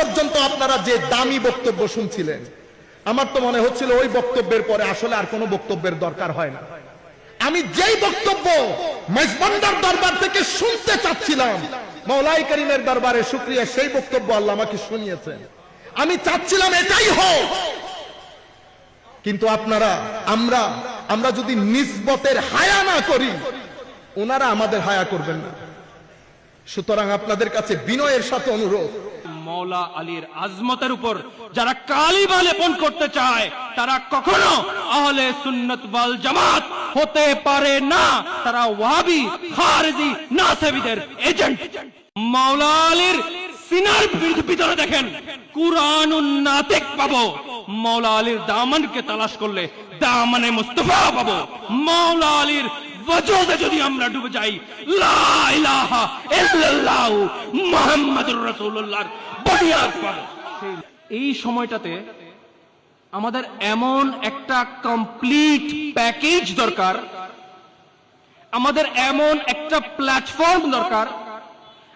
পর্যন্ত আপনারা যে দামি বক্তব্য শুনছিলেন, আমার তো মনে হচ্ছিল ওই বক্তব্যের পরে আসলে আর কোনো বক্তব্যের দরকার হয় না। আমি যেই বক্তব্য মেজবান্ডার দরবার থেকে শুনতে চাচ্ছিলাম, মৌলাই করিমের দরবারে শুক্রিয়া, সেই বক্তব্য আল্লাহ আমাকে শুনিয়েছেন। আমি চাচ্ছিলাম এটাই হোক। কিন্তু আপনারা, আমরা আমরা যদি নিসবতের হায়া না করি, ওনারা আমাদের হায়া করবেন না। সুতরাং আপনাদের কাছে বিনয়ের সাথে অনুরোধ মৌলা আলীর আজমতের উপর যারা কালিমা লেপন করতে চায়, তারা কখনো আহলে সুন্নত ওয়াল জামাত হতে পারে না। তারা ওয়াহাবি, খারেজি, নাসেবিদের এজেন্ট। মৌলা আলীর সিনার ভিত- ভিতরে দেখেন কুরআন নাতিক পাবো। মৌলা আলীর দামানকে তালাশ করলে দামানে মুস্তফা পাবো। মৌলা আলীর ওয়াজুদে যদি আমরা ডুবে যাই লা ইলাহা ইল্লাল্লাহু মুহাম্মাদুর রাসূলুল্লাহর বুনিয়াদ পাবো এই সময়টাতে আমাদের এমন একটা কমপ্লিট প্যাকেজ দরকার। আমাদের এমন একটা প্ল্যাটফর্ম দরকার।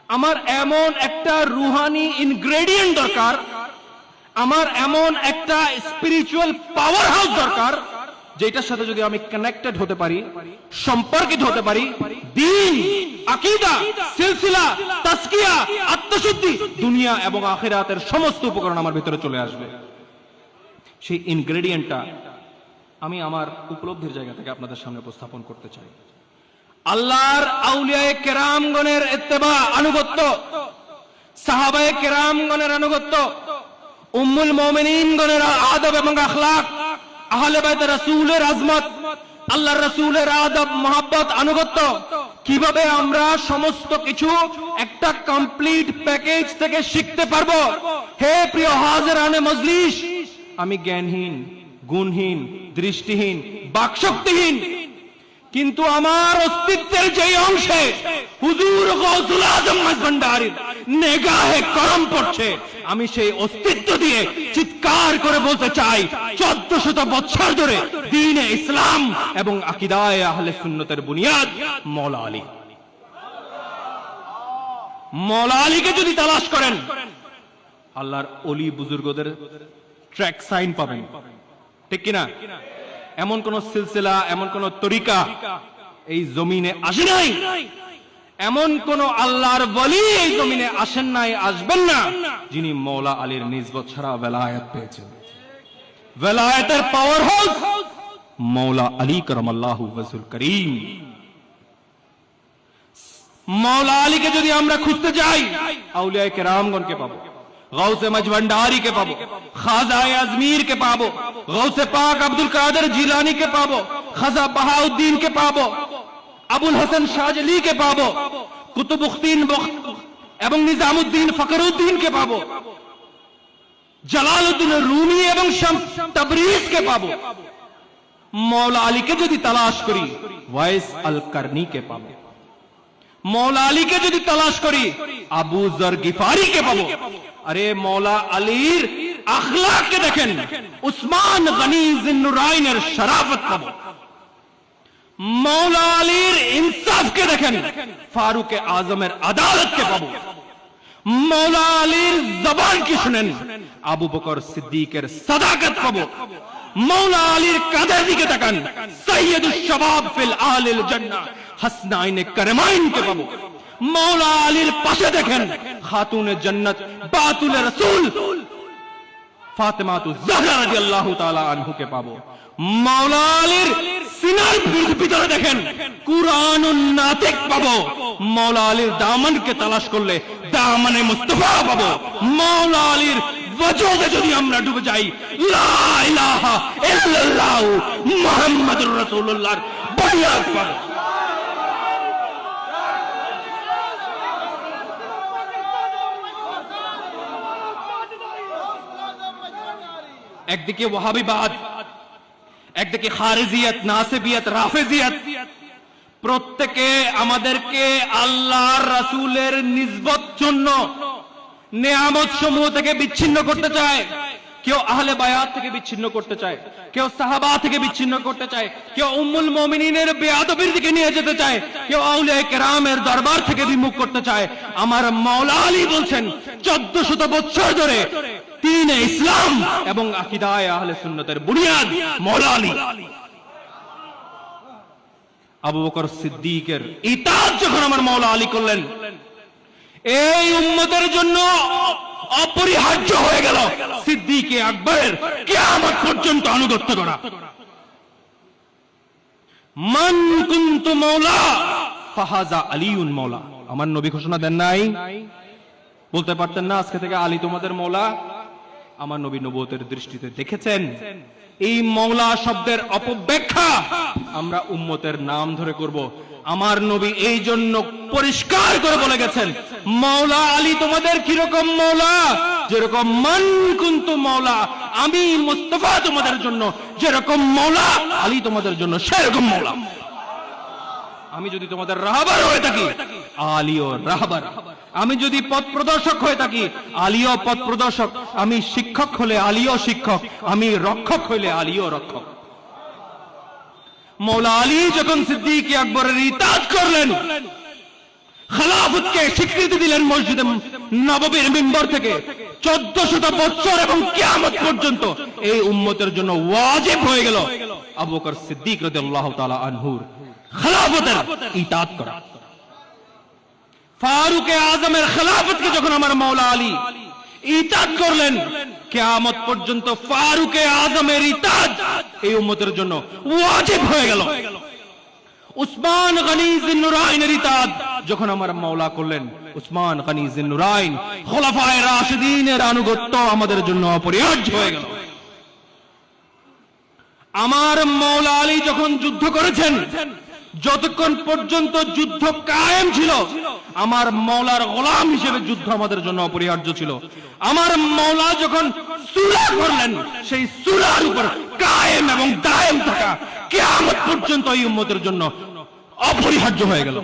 আমার এমন একটা রুহানি ইনগ্রেডিয়েন্ট দরকার। আমার এমন একটা স্পিরিচুয়াল পাওয়ার হাউস দরকার। যেটার সাথে যদি আমি কানেক্টেড হতে পারি, সম্পর্কিত হতে পারি, দিন, আকিদা, সিলসিলা তাসকিয়া আত্মশুদ্ধি, দুনিয়া এবং আখিরাতের সমস্ত উপকরণ আমার ভিতরে চলে আসবে। সেই ইনগ্রেডিয়েন্টটা আমি আমার উপলব্ধির জায়গা থেকে আপনাদের সামনে উপস্থাপন করতে চাই। আল্লাহর আউলিয়ায়ে কেরামগণের ইত্তেবা আনুগত্য, সাহাবায়ে কেরামগণের আনুগত্য, উম্মুল মুমিনিনগণের আদব এবং আখলাক আহলে বাইত রাসূলের আজমত, আল্লাহর রাসূলের আদব, মহাব্বত, আনুগত্য, কীভাবে আমরা সমস্ত কিছু একটা কমপ্লিট প্যাকেজ থেকে শিখতে পারব? হে প্রিয় হাজিরানে মজলিস, আমি জ্ঞানহীন, গুণহীন, দৃষ্টিহীন, বাকশক্তিহীন, কিন্তু আমার অস্তিত্বের যেই অংশে হুজুর গৌসুল আজম ভান্ডারির নেগাহে করম পড়ছে। আমি সেই অস্তিত্ব দিয়ে চিৎকার করে বলতে চাই চোদ্দ শত বছর ধরে দিনে ইসলাম এবং আকিদায় আহলে সুন্নতের বুনিয়াদ মৌলা আলী। মৌলা আলীকে যদি তালাশ করেন, আল্লাহর অলি বুজুর্গদের ট্র্যাক সাইন পাবেন। ঠিক কিনা? এমন কোন সিলসিলা, এমন কোন তরিকা এই জমিনে আসে নাই? এমন কোন আল্লাহর বলি এই জমিনে আসেন নাই, আসবেন না, যিনি মৌলা আলীর নিজবত ছাড়া বেলায়েত পেয়েছেন। বেলায়েতের পাওয়ার হাউস মৌলা আলী করম আল্লাহ করিম। মৌলা আলীকে যদি আমরা খুঁজতে যাই, আউলিয়া কেরামগণকে পাবো গৌসে মজভন্ডারি কে পাবো, খাজায় আজমির কে পাবো গৌসে পাক আব্দুল কাদের জিলানি কে পাবো, খাজা বাহাউদ্দিন কে পাবো আবুল হাসান শাহজলি কে পাবো কুতুবুদ্দিন এবং নিজামুদ্দিন ফকরুদ্দিন কে পাবো, জালালউদ্দিন রুমি এবং শামস তাবরিজ কে পাবো মৌলা আলীকে যদি তালাশ করি, ওয়াইস আল কারনি কে পাবো মৌলা আলীকে যদি তালাশ করি, আবু জর গিফারিকে পাবো। আরে মৌলা আলীর আখলাককে দেখেন, উসমান গনি জিন্নুরাইনের শরাফত পাবো। মৌলা আলীর ইনসাফকে দেখেন ফারুক আজমের আদালতকে পাবো মৌলা আলীর জবান কি শুনেন আবু বকর সিদ্দিকের সাদাকত পাবো মৌলা আলীর কাদের দিকে তাকান সৈয়দুল শবাব ফিল আলিল জান্নাহ হাসনাইনে করমাইনকে পাবো মৌলা আলীর পাশে দেখেন খাতুনে জান্নাত বাতুল রাসূল ফাতেমাতু জাহরা রাদিয়াল্লাহু তাআলা আনহুকে পাবো মাওলা আলীর ভিত- ভিতরে দেখেন। কুরআনুন নাতিক পাবো। মাওলা আলীর দামানকে তালাশ করলে দামানে মুস্তাফা পাবো। মাওলা আলীর ওয়াজুদে যদি আমরা ডুবে যাই, লা ইলাহা ইল্লাল্লাহু মুহাম্মাদুর রাসূলুল্লাহর বুনিয়াদ পাবো একদিকে ওয়াহাবিবাদ একদিকে খারেজিয়াত, নাসিবিয়াত, রাফেজিয়াত। প্রত্যেকে আমাদেরকে আল্লাহর রাসূলের নিসবত জন্য নেয়ামত সমূহ থেকে বিচ্ছিন্ন করতে চায়। কেউ আহলে বায়াত থেকে বিচ্ছিন্ন করতে চায়। কেউ সাহাবা থেকে বিচ্ছিন্ন করতে চায়। কেউ উম্মুল মুমিনিনের বেয়াদবির দিকে নিয়ে যেতে চায়। কেউ আউলিয়া কেরামের দরবার থেকে বিমুখ করতে চায়। আমার মাওলা আলী বলছেন চোদ্দ শত বছর ধরে তিন ইসলাম এবং আকিদায় আহলে সুন্নতের বুনিয়াদ আলী আবু বকর সিদ্দিকের ইতাদ যখন আমার আলী করলেন এই উম্মতের জন্য অপরিহার্য হয়ে গেল সিদ্দিকে আকবরের কিয়ামত পর্যন্ত আনুগত্য করা। মান কুন্তু মৌলা ফাহাজা আলিউন মৌলা আমার নবী ঘোষণা দেন নাই। বলতে পারতেন না আজকে থেকে আলী তোমাদের মৌলা আমার নবী নবতের দৃষ্টিতে দেখেছেন, এই মৌলা শব্দের অপব্যাখ্যা আমরা উম্মতের নাম ধরে করব। আমার নবী এই জন্য পরিষ্কার করে বলে গেছেন মৌলা আলী তোমাদের কীরকম মৌলা যেরকম মান কুন্তু মৌলা আমি মুস্তফা তোমাদের জন্য যেরকম মৌলা আলী তোমাদের জন্য সেরকম মৌলা আমি যদি তোমাদের রাহাবার হয়ে থাকি আলিও রাহাবার। আমি যদি পথ প্রদর্শক হয়ে থাকি, আলিও পথ প্রদর্শক। আমি শিক্ষক হলে আলিও শিক্ষক, আমি রক্ষক হইলে আলিও রক্ষক। মৌলা আলী যখন সিদ্দিক আকবরের ইতাজ করলেন, খালাফতকে স্বীকৃতি দিলেন মসজিদে নববীর মিম্বর থেকে চোদ্দ শত বছর এবং কিয়ামত পর্যন্ত এই উম্মতের জন্য ওয়াজিব হয়ে গেল। আবু বকর সিদ্দিক রাদিয়াল্লাহু তাআলা আনহুর খালাফতের ইতাত করা। ফারুকে আজমের খেলাফতকে যখন আমার মাওলা আলী ইতাদ করলেন, কিয়ামত পর্যন্ত ফারুকে আজমের ইতাদ এই উম্মতের জন্য ওয়াজিব হয়ে গেল। উসমান গনি জিন্নুরাইনের ইতাদ যখন আমার মাওলা করলেন, উসমান গনি জিন্নুরাইন খোলাফায়ে রাশিদিনের আনুগত্য আমাদের জন্য অপরিহার্য হয়ে গেল। আমার মৌলা আলী যখন যুদ্ধ করেছেন যতক্ষণ পর্যন্ত যুদ্ধ কায়েম ছিল আমার মৌলার গোলাম হিসেবে যুদ্ধ আমাদের জন্য অপরিহার্য ছিল। আমার মৌলা যখন সুরা করলেন সেই সুরার উপর কায়েম এবং দায়েম থাকা কেয়ামত পর্যন্ত এই উম্মতের জন্য অপরিহার্য হয়ে গেল।